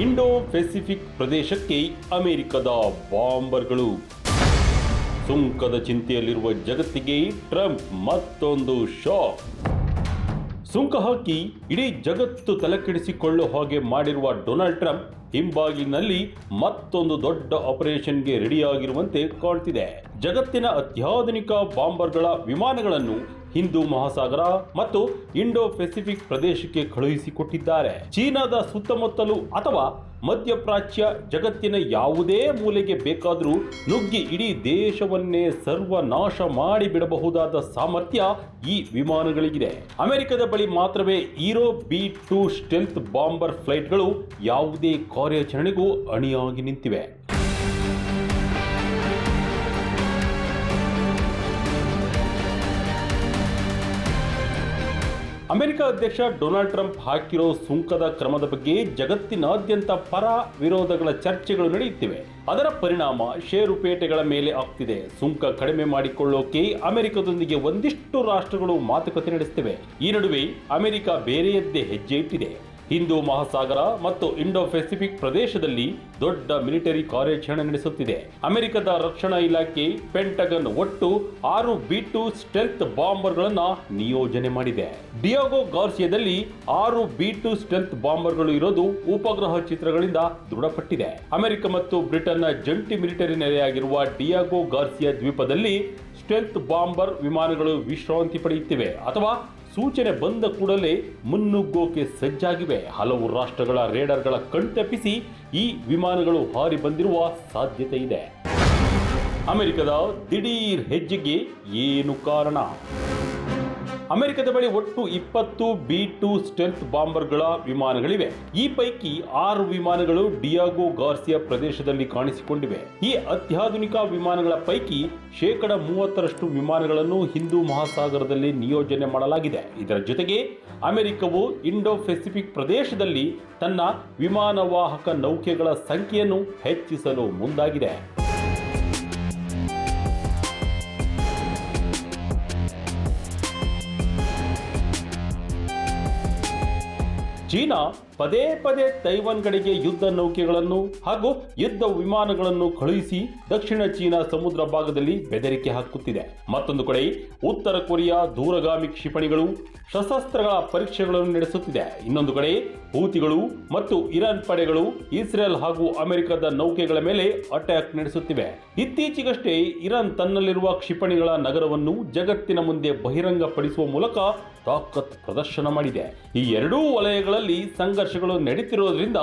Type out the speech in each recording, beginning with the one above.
Indo Pacific ಪ್ರದೇಶಕ್ಕೆ ಅಮೆರಿಕದ ಬಾಂಬರ್ಗಳು. ಸುಂಕದ ಚಿಂತೆಯಲ್ಲಿರುವ ಜಗತ್ತಿಗೆ ಟ್ರಂಪ್ ಮತ್ತೊಂದು ಶಾಕ್. ಸುಂಕ ಹಾಕಿ ಇಡೀ ಜಗತ್ತು ತಲೆಕೆಡಿಸಿಕೊಳ್ಳೋ ಹಾಗೆ ಮಾಡಿರುವ ಡೊನಾಲ್ಡ್ ಟ್ರಂಪ್ ಹಿಂಬಾಗಿಲಿನಲ್ಲಿ ಮತ್ತೊಂದು ದೊಡ್ಡ ಆಪರೇಷನ್ಗೆ ರೆಡಿಯಾಗಿರುವಂತೆ ಕಾಣ್ತಿದೆ. ಜಗತ್ತಿನ ಅತ್ಯಾಧುನಿಕ ಬಾಂಬರ್ಗಳ ವಿಮಾನಗಳನ್ನು ಹಿಂದೂ ಮಹಾಸಾಗರ ಮತ್ತು ಇಂಡೋ ಪೆಸಿಫಿಕ್ ಪ್ರದೇಶಕ್ಕೆ ಕಳುಹಿಸಿಕೊಟ್ಟಿದ್ದಾರೆ. ಚೀನಾದ ಸುತ್ತಮುತ್ತಲು ಅಥವಾ ಮಧ್ಯಪ್ರಾಚ್ಯ ಜಗತ್ತಿನ ಯಾವುದೇ ಮೂಲೆಗೆ ಬೇಕಾದರೂ ನುಗ್ಗಿ ಇಡೀ ದೇಶವನ್ನೇ ಸರ್ವನಾಶ ಮಾಡಿಬಿಡಬಹುದಾದ ಸಾಮರ್ಥ್ಯ ಈ ವಿಮಾನಗಳಿಗಿದೆ. ಅಮೆರಿಕದ ಬಳಿ ಮಾತ್ರವೇ ಈರೋ ಬಿ ಟು ಸ್ಟೆಲ್ತ್ ಬಾಂಬರ್ ಫ್ಲೈಟ್ಗಳು ಯಾವುದೇ ಕಾರ್ಯಾಚರಣೆಗೂ ಅಣಿಯಾಗಿ ನಿಂತಿವೆ. ಅಮೆರಿಕ ಅಧ್ಯಕ್ಷ ಡೊನಾಲ್ಡ್ ಟ್ರಂಪ್ ಹಾಕಿರೋ ಸುಂಕದ ಕ್ರಮದ ಬಗ್ಗೆ ಜಗತ್ತಿನಾದ್ಯಂತ ಪರ ವಿರೋಧಗಳ ಚರ್ಚೆಗಳು ನಡೆಯುತ್ತಿವೆ. ಅದರ ಪರಿಣಾಮ ಷೇರುಪೇಟೆಗಳ ಮೇಲೆ ಆಗ್ತಿದೆ. ಸುಂಕ ಕಡಿಮೆ ಮಾಡಿಕೊಳ್ಳೋಕೆ ಅಮೆರಿಕದೊಂದಿಗೆ ಒಂದಿಷ್ಟು ರಾಷ್ಟ್ರಗಳು ಮಾತುಕತೆ ನಡೆಸುತ್ತಿವೆ. ಈ ನಡುವೆ ಅಮೆರಿಕ ಬೇರೆಯದ್ದೇ ಹೆಜ್ಜೆ ಇಟ್ಟಿದೆ. ಹಿಂದೂ ಮಹಾಸಾಗರ ಮತ್ತು ಇಂಡೋ ಪೆಸಿಫಿಕ್ ಪ್ರದೇಶದಲ್ಲಿ ದೊಡ್ಡ ಮಿಲಿಟರಿ ಕಾರ್ಯಾಚರಣೆ ನಡೆಸುತ್ತಿದೆ. ಅಮೆರಿಕದ ರಕ್ಷಣಾ ಇಲಾಖೆ ಪೆಂಟಗನ್ ಒಟ್ಟು ಆರು ಬಿ ಟು ಸ್ಟೆಲ್ತ್ ಬಾಂಬರ್ಗಳನ್ನು ನಿಯೋಜನೆ ಮಾಡಿದೆ. ಡಿಯಾಗೋ ಗಾರ್ಸಿಯಾದಲ್ಲಿ ಆರು ಬಿ ಟು ಸ್ಟೆಲ್ತ್ ಬಾಂಬರ್ಗಳು ಇರೋದು ಉಪಗ್ರಹ ಚಿತ್ರಗಳಿಂದ ದೃಢಪಟ್ಟಿದೆ. ಅಮೆರಿಕ ಮತ್ತು ಬ್ರಿಟನ್ನ ಜಂಟಿ ಮಿಲಿಟರಿ ನೆಲೆಯಾಗಿರುವ ಡಿಯಾಗೋ ಗಾರ್ಸಿಯಾ ದ್ವೀಪದಲ್ಲಿ ಸ್ಟೆಲ್ತ್ ಬಾಂಬರ್ ವಿಮಾನಗಳು ವಿಶ್ರಾಂತಿ ಪಡೆಯುತ್ತಿವೆ ಅಥವಾ ಸೂಚನೆ ಬಂದ ಕೂಡಲೇ ಮುನ್ನುಗ್ಗೋಕೆ ಸಜ್ಜಾಗಿವೆ. ಹಲವು ರಾಷ್ಟ್ರಗಳ ರೇಡರ್ಗಳ ಕಣ್ತಪ್ಪಿಸಿ ಈ ವಿಮಾನಗಳು ಹಾರಿ ಬಂದಿರುವ ಸಾಧ್ಯತೆ ಇದೆ. ಅಮೆರಿಕದ ದಿಢೀರ್ ಹೆಜ್ಜೆಗೆ ಏನು ಕಾರಣ? ಅಮೆರಿಕದ ಬಳಿ ಒಟ್ಟು ಇಪ್ಪತ್ತು ಬಿ ಟು ಸ್ಟೆಲ್ತ್ ಬಾಂಬರ್ಗಳ ವಿಮಾನಗಳಿವೆ. ಈ ಪೈಕಿ ಆರು ವಿಮಾನಗಳು ಡಿಯಾಗೋ ಗಾರ್ಸಿಯಾ ಪ್ರದೇಶದಲ್ಲಿ ಕಾಣಿಸಿಕೊಂಡಿವೆ. ಈ ಅತ್ಯಾಧುನಿಕ ವಿಮಾನಗಳ ಪೈಕಿ ಶೇಕಡ ಮೂವತ್ತರಷ್ಟು ವಿಮಾನಗಳನ್ನು ಹಿಂದೂ ಮಹಾಸಾಗರದಲ್ಲಿ ನಿಯೋಜನೆ ಮಾಡಲಾಗಿದೆ. ಇದರ ಜೊತೆಗೆ ಅಮೆರಿಕವು ಇಂಡೋ ಪೆಸಿಫಿಕ್ ಪ್ರದೇಶದಲ್ಲಿ ತನ್ನ ವಿಮಾನವಾಹಕ ನೌಕೆಗಳ ಸಂಖ್ಯೆಯನ್ನು ಹೆಚ್ಚಿಸಲು ಮುಂದಾಗಿದೆ. ಚೀನಾ ಪದೇ ಪದೇ ತೈವಾನ್ ಕಡೆಗೆ ಯುದ್ಧ ನೌಕೆಗಳನ್ನು ಹಾಗೂ ಯುದ್ಧ ವಿಮಾನಗಳನ್ನು ಕಳುಹಿಸಿ ದಕ್ಷಿಣ ಚೀನಾ ಸಮುದ್ರ ಭಾಗದಲ್ಲಿ ಬೆದರಿಕೆ ಹಾಕುತ್ತಿದೆ. ಮತ್ತೊಂದು ಕಡೆ ಉತ್ತರ ಕೊರಿಯಾ ದೂರಗಾಮಿ ಕ್ಷಿಪಣಿಗಳು ಸಶಸ್ತ್ರಗಳ ಪರೀಕ್ಷೆಗಳನ್ನು ನಡೆಸುತ್ತಿದೆ. ಇನ್ನೊಂದು ಕಡೆ ಹೂತಿಗಳು ಮತ್ತು ಇರಾನ್ ಪಡೆಗಳು ಇಸ್ರೇಲ್ ಹಾಗೂ ಅಮೆರಿಕದ ನೌಕೆಗಳ ಮೇಲೆ ಅಟ್ಯಾಕ್ ನಡೆಸುತ್ತಿವೆ. ಇತ್ತೀಚೆಗಷ್ಟೇ ಇರಾನ್ ತನ್ನಲ್ಲಿರುವ ಕ್ಷಿಪಣಿಗಳ ನಗರವನ್ನು ಜಗತ್ತಿನ ಮುಂದೆ ಬಹಿರಂಗಪಡಿಸುವ ಮೂಲಕ ತಾಕತ್ ಪ್ರದರ್ಶನ ಮಾಡಿದೆ. ಈ ಎರಡೂ ವಲಯಗಳಲ್ಲಿ ಸಂಘರ್ಷಗಳು ನಡೀತಿರೋದ್ರಿಂದ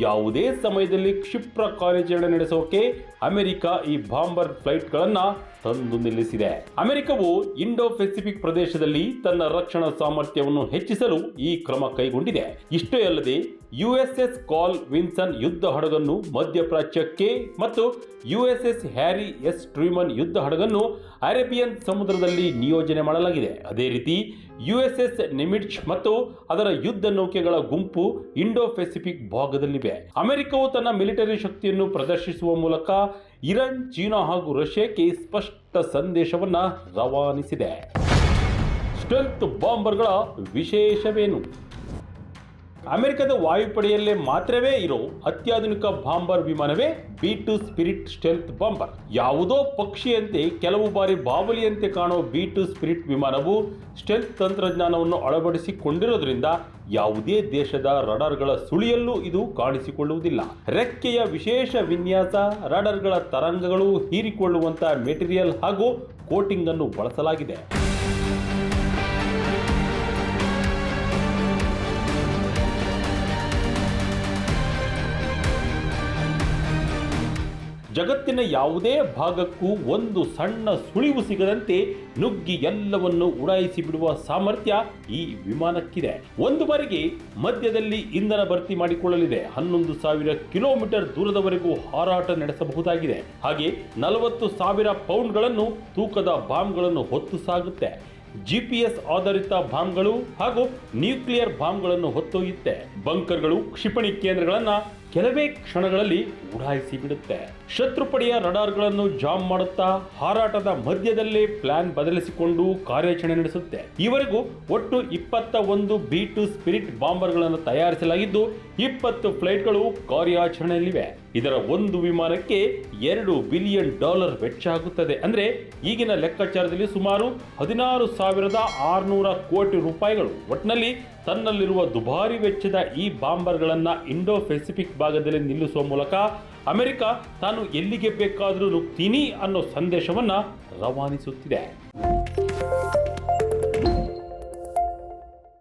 ಯಾವುದೇ ಸಮಯದಲ್ಲಿ ಕ್ಷಿಪ್ರ ಕಾರ್ಯಾಚರಣೆ ನಡೆಸೋಕೆ ಅಮೆರಿಕ ಈ ಬಾಂಬರ್ ಫ್ಲೈಟ್ಗಳನ್ನು ತಂದು ನಿಲ್ಲಿಸಿದೆ. ಅಮೆರಿಕವು ಇಂಡೋ ಪೆಸಿಫಿಕ್ ಪ್ರದೇಶದಲ್ಲಿ ತನ್ನ ರಕ್ಷಣಾ ಸಾಮರ್ಥ್ಯವನ್ನು ಹೆಚ್ಚಿಸಲು ಈ ಕ್ರಮ ಕೈಗೊಂಡಿದೆ. ಇಷ್ಟೇ ಅಲ್ಲದೆ ಯುಎಸ್ಎಸ್ ಕಾಲ್ ವಿನ್ಸನ್ ಯುದ್ಧ ಹಡಗನ್ನು ಮಧ್ಯಪ್ರಾಚ್ಯಕ್ಕೆ ಮತ್ತು ಯುಎಸ್ಎಸ್ ಹ್ಯಾರಿ ಎಸ್ ಟ್ರೂಮನ್ ಯುದ್ಧ ಹಡಗನ್ನು ಅರೇಬಿಯನ್ ಸಮುದ್ರದಲ್ಲಿ ನಿಯೋಜನೆ ಮಾಡಲಾಗಿದೆ. ಅದೇ ರೀತಿ ಯುಎಸ್ಎಸ್ ನಿಮಿಟ್ಸ್ ಮತ್ತು ಅದರ ಯುದ್ಧ ನೌಕೆಗಳ ಗುಂಪು ಇಂಡೋ ಪೆಸಿಫಿಕ್ ಭಾಗದಲ್ಲಿವೆ. ಅಮೆರಿಕವು ತನ್ನ ಮಿಲಿಟರಿ ಶಕ್ತಿಯನ್ನು ಪ್ರದರ್ಶಿಸುವ ಮೂಲಕ ಇರಾನ್, ಚೀನಾ ಹಾಗೂ ರಷ್ಯಾಕ್ಕೆ ಸ್ಪಷ್ಟ ಸಂದೇಶವನ್ನ ರವಾನಿಸಿದೆ. ಸ್ಟೆಲ್ತ್ ಬಾಂಬರ್ಗಳ ವಿಶೇಷವೇನು? ಅಮೆರಿಕದ ವಾಯುಪಡೆಯಲ್ಲೇ ಮಾತ್ರವೇ ಇರೋ ಅತ್ಯಾಧುನಿಕ bomber ವಿಮಾನವೇ B two spirit stealth bomber. ಯಾವುದೋ ಪಕ್ಷಿಯಂತೆ ಕೆಲವು ಬಾರಿ ಬಾವಲಿಯಂತೆ ಕಾಣೋ ಬಿ ಟು ಸ್ಪಿರಿಟ್ ವಿಮಾನವು ಸ್ಟೆಲ್ತ್ ತಂತ್ರಜ್ಞಾನವನ್ನು ಅಳವಡಿಸಿಕೊಂಡಿರೋದ್ರಿಂದ ಯಾವುದೇ ದೇಶದ ರಡಾರ್ಗಳ ಸುಳಿಯಲ್ಲೂ ಇದು ಕಾಣಿಸಿಕೊಳ್ಳುವುದಿಲ್ಲ. ರೆಕ್ಕೆಯ ವಿಶೇಷ ವಿನ್ಯಾಸ, ರಡಾರ್ಗಳ ತರಂಗಗಳು ಹೀರಿಕೊಳ್ಳುವಂತಹ ಮೆಟೀರಿಯಲ್ ಹಾಗೂ ಕೋಟಿಂಗ್ ಅನ್ನು ಬಳಸಲಾಗಿದೆ. ಜಗತ್ತಿನ ಯಾವುದೇ ಭಾಗಕ್ಕೂ ಒಂದು ಸಣ್ಣ ಸುಳಿವು ಸಿಗದಂತೆ ನುಗ್ಗಿ ಎಲ್ಲವನ್ನು ಉಡಾಯಿಸಿ ಬಿಡುವ ಸಾಮರ್ಥ್ಯ ಈ ವಿಮಾನಕ್ಕಿದೆ. ಒಂದು ಬಾರಿಗೆ ಮಧ್ಯದಲ್ಲಿ ಇಂಧನ ಭರ್ತಿ ಮಾಡಿಕೊಳ್ಳಲಿದೆ. ಹನ್ನೊಂದು ಸಾವಿರ ಕಿಲೋಮೀಟರ್ ದೂರದವರೆಗೂ ಹಾರಾಟ ನಡೆಸಬಹುದಾಗಿದೆ. ಹಾಗೆ ನಲವತ್ತು ಸಾವಿರ ಪೌಂಡ್ಗಳನ್ನು ತೂಕದ ಬಾಂಬ್ಗಳನ್ನು ಹೊತ್ತು ಸಾಗುತ್ತೆ. ಜಿಪಿಎಸ್ ಆಧಾರಿತ ಬಾಂಬ್ಗಳು ಹಾಗೂ ನ್ಯೂಕ್ಲಿಯರ್ ಬಾಂಬ್ಗಳನ್ನು ಹೊತ್ತೊಯ್ಯುತ್ತೆ. ಬಂಕರ್ಗಳು, ಕ್ಷಿಪಣಿ ಕೇಂದ್ರಗಳನ್ನ ಕೆಲವೇ ಕ್ಷಣಗಳಲ್ಲಿ ಉಡಾಯಿಸಿ ಬಿಡುತ್ತೆ. ಶತ್ರುಪಡೆಯ ರಡಾರ್ಗಳನ್ನು ಜಾಮ್ ಮಾಡುತ್ತಾ ಹಾರಾಟದ ಮಧ್ಯದಲ್ಲೇ ಪ್ಲಾನ್ ಬದಲಿಸಿಕೊಂಡು ಕಾರ್ಯಾಚರಣೆ ನಡೆಸುತ್ತೆ. ಈವರೆಗೂ ಒಟ್ಟು ಇಪ್ಪತ್ತ ಒಂದು ಬಿ ಟು ಸ್ಪಿರಿಟ್ ಬಾಂಬರ್ಗಳನ್ನು ತಯಾರಿಸಲಾಗಿದ್ದು, ಇಪ್ಪತ್ತು ಫ್ಲೈಟ್ಗಳು ಕಾರ್ಯಾಚರಣೆಯಲ್ಲಿವೆ. ಇದರ ಒಂದು ವಿಮಾನಕ್ಕೆ ಎರಡು ಬಿಲಿಯನ್ ಡಾಲರ್ ವೆಚ್ಚ ಆಗುತ್ತದೆ ಅಂದ್ರೆ ಈಗಿನ ಲೆಕ್ಕಾಚಾರದಲ್ಲಿ ಸುಮಾರು ಹದಿನಾರು ಸಾವಿರದ ಆರುನೂರ ಕೋಟಿ ರೂಪಾಯಿಗಳು. ಒಟ್ಟಿನಲ್ಲಿ ತನ್ನಲ್ಲಿರುವ ದುಬಾರಿ ವೆಚ್ಚದ ಈ ಬಾಂಬರ್ಗಳನ್ನು ಇಂಡೋ ಪೆಸಿಫಿಕ್ ಭಾಗದಲ್ಲಿ ನಿಲ್ಲಿಸುವ ಮೂಲಕ ಅಮೆರಿಕ ತಾನು ಎಲ್ಲಿಗೆ ಬೇಕಾದರೂ ನುಗ್ತೀನಿ ಅನ್ನೋ ಸಂದೇಶವನ್ನು ರವಾನಿಸುತ್ತಿದೆ.